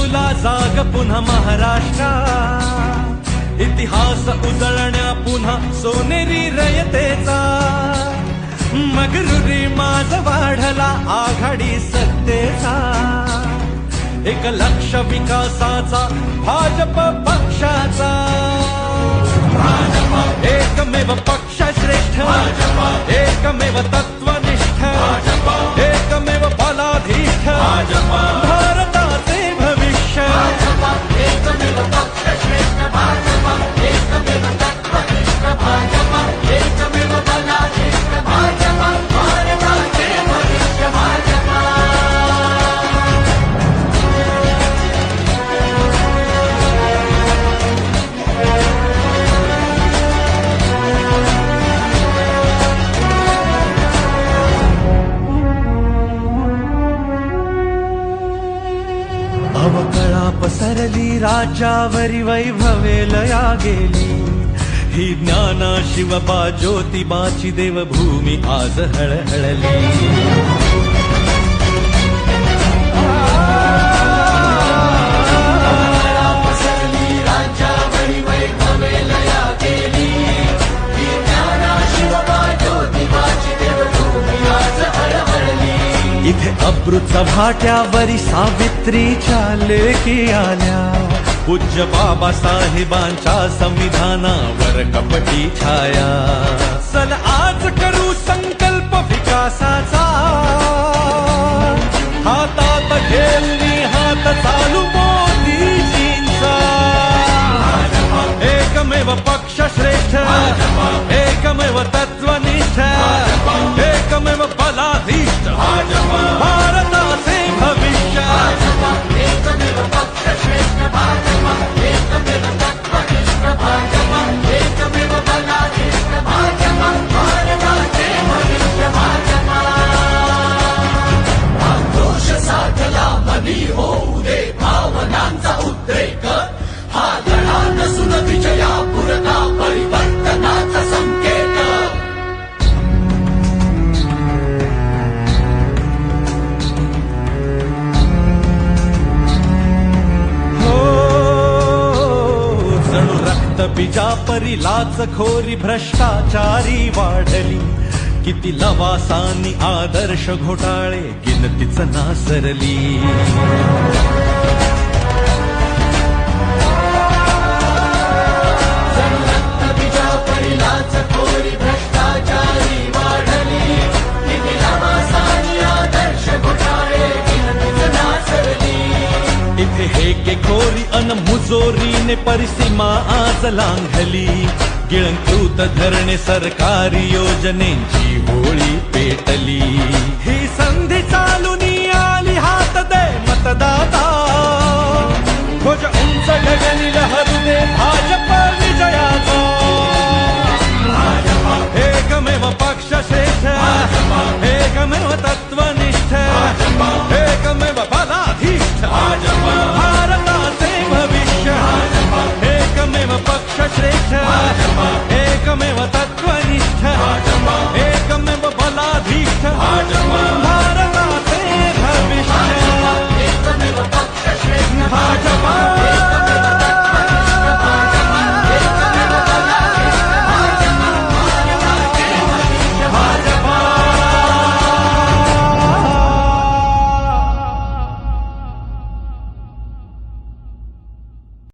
तुला जाग पुन्हा महाराष्ट्रा. इतिहास उजळण्या पुन्हा सोनेरी रयतेचा. मगरुरी माझ वाढला आघाडी सत्तेचा. एक लक्ष विकासाचा भाजप पक्षाचा. भाजप. एकमेव पक्ष श्रेष्ठ. भाजप. एकमेव तत्व अवकळा पसरली राजावरी वैभवे लया गेली. ही ज्ञाना शिवबा ज्योतिबाची देवभूमी आज हळहळली. अमृत भाट्यावरी सावित्रीच्या लेखी आल्या. पूज्य बाबासाहेबांच्या संविधानावर कपटी छाया. चल आज करू संकल्प विकासाचा रक्त बिजापरी लाचखोरी भ्रष्टाचारी वाढली. किती लवासानी आदर्श घोटाळे गिनतीच नासरली. इथे हे खोरी अन धरणे परिसीमा आज लांघली. गिळंकृत धरणे सरकारी योजनेची होळी पेटली. ही संधी चालू